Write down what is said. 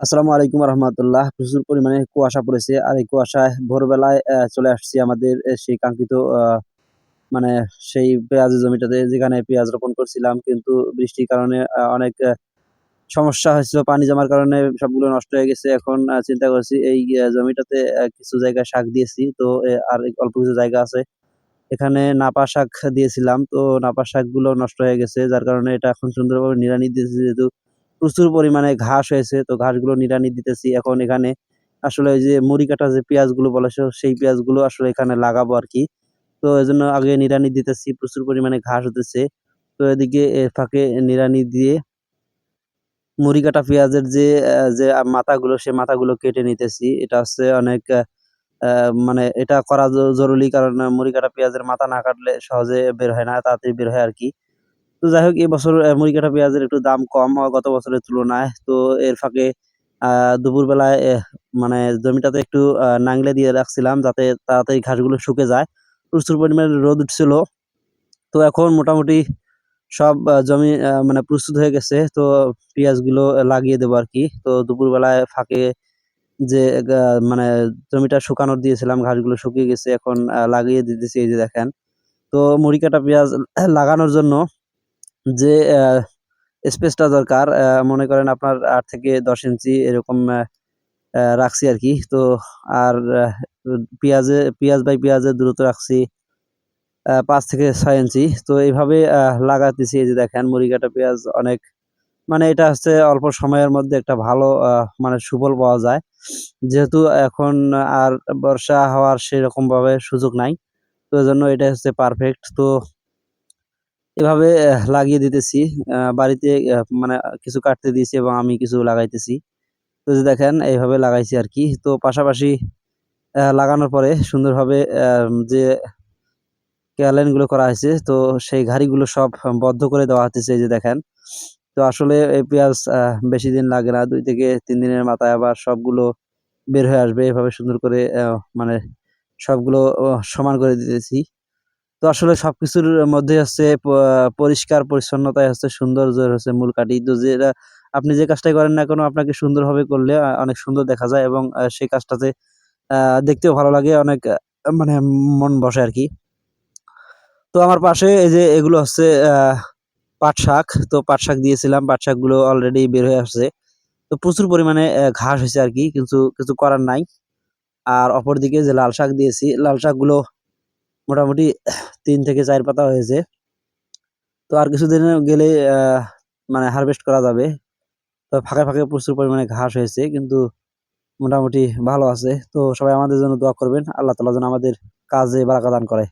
আসসালামু আলাইকুম রহমতুল্লাহ। প্রচুর পরিমাণে কুয়াশা পড়েছে আর এই কুয়াশায় ভোরবেলায় চলে আসছি আমাদের সেই কাঙ্ক্ষিত মানে সেই পেঁয়াজের জমিটাতে যেখানে পেঁয়াজ রোপণ করছিলাম। কিন্তু বৃষ্টির কারণে অনেক সমস্যা হয়েছিল, পানি জমার কারণে সবগুলো নষ্ট হয়ে গেছে। এখন চিন্তা করছি এই জমিটাতে কিছু জায়গায় শাক দিয়েছি। তো আর অল্প কিছু জায়গা আছে। এখানে নাপা শাক দিয়েছিলাম। তো, নাপা শাকগুলো নষ্ট হয়ে গেছে। যার কারণে এটা এখন সুন্দরভাবে নিড়ানি দিয়েছি যেহেতু প্রচুর পরিমাণে ঘাস হয়েছে, তো ঘাসগুলো নিড়ানি দিতেছি। এখন এখানে আসলে যে মুড়ি কাটা যে পেঁয়াজগুলো বলেছ সেই পেঁয়াজগুলো আসলে এখানে লাগাবো আর কি। তো এই জন্য আগে নিড়ানি দিতেছি, প্রচুর পরিমাণে ঘাস হতেছে। তো এদিকে ফাঁকে নিড়ানি দিয়ে মুড়ি কাটা পেঁয়াজের যে যে মাথাগুলো, সে মাথাগুলো কেটে নিতেছি। এটা হচ্ছে অনেক মানে এটা করা জরুরি, কারণ মুড়ি কাটা পেঁয়াজের মাথা না কাটলে সহজে বের হয় না, তাড়াতাড়ি বের হয় আর কি। তো যাই হোক এবছর মুড়ি কাটা পেঁয়াজের একটু দাম কম গত বছরের তুলনায়। তো এর ফাঁকে দুপুরবেলায় মানে জমিটাতে একটু নাংলে দিয়ে রাখছিলাম যাতে তাড়াতাড়ি ঘাসগুলো শুকে যায়। প্রচুর পরিমাণে রোদ উঠছিল। তো এখন মোটামুটি সব জমি মানে প্রস্তুত হয়ে গেছে। তো পেঁয়াজগুলো লাগিয়ে দেবো আর কি। তো দুপুরবেলায় ফাঁকে যে মানে জমিটা শুকানোর দিয়েছিলাম, ঘাসগুলো শুকিয়ে গেছে। এখন লাগিয়ে দিতেছি এই যে দেখেন। তো মুড়ি কাটা পেঁয়াজ লাগানোর জন্য যে স্পেসটা দরকার মনে করেন আপনার আট থেকে দশ ইঞ্চি এরকম রাখছি আর কি। তো আর পেঁয়াজে, পেঁয়াজ বাই পেঁয়াজের দূরত্ব রাখছি পাঁচ থেকে ছয় ইঞ্চি। তো এইভাবে লাগাতেছি এই যে দেখেন মুড়ি কাটা পেঁয়াজ অনেক মানে এটা হচ্ছে অল্প সময়ের মধ্যে একটা ভালো মানে সুফল পাওয়া যায়। যেহেতু এখন আর বর্ষা হওয়ার সেরকমভাবে সুযোগ নাই, তো এজন্য এটা হচ্ছে পারফেক্ট তো এভাবে লাগিয়ে দিতেছি। বাড়িতে মানে কিছু কাটতে দিয়েছি এবং আমি কিছু লাগাইতেছি। তো যে দেখেন, এইভাবে লাগাইছি আর কি। তো পাশাপাশি লাগানোর পরে সুন্দরভাবে যে ক্যালেনগুলো করা হয়েছে, তো সেই ঘাড়িগুলো সব বদ্ধ করে দেওয়া এই যে দেখেন। তো আসলে এই পেঁয়াজ বেশি দিন লাগে না, দুই থেকে তিন দিনের মাথায় আবার সবগুলো বের হয়ে আসবে। এভাবে সুন্দর করে মানে সবগুলো সমান করে দিতেছি। তো আসলে সব কিছুর মধ্যে হচ্ছে পরিষ্কার, পরিচ্ছন্নতাই হচ্ছে সৌন্দর্য হচ্ছে মূল কাঠি। তো যেটা আপনি যে কাজটাই করেন না কেন, আপনাকে সুন্দরভাবে করলে অনেক সুন্দর দেখা যায় এবং সেই কাজটাতে দেখতেও ভালো লাগে, অনেক মানে মন বসে আর কি তো আমার পাশে এই যে এগুলো হচ্ছে পাট শাক। তো পাট শাক দিয়েছিলাম, পাট শাকগুলো অলরেডি বের হয়ে আসছে। তো প্রচুর পরিমাণে ঘাস হয়েছে আর কি কিন্তু কিছু করার নাই। আর অপরদিকে যে লাল শাক দিয়েছি, লাল শাকগুলো মোটামুটি তিন থেকে চার পাতা হয়েছে। তো আর কিছুদিন গেলে মানে হারভেস্ট করা যাবে। তো ফাঁকে ফাঁকে প্রচুর পরিমাণে ঘাস হয়েছে, কিন্তু মোটামুটি ভালো আছে। তো সবাই আমাদের জন্য দোয়া করবেন। আল্লাহ তালা যেন আমাদের কাজে বারাকা দান করে।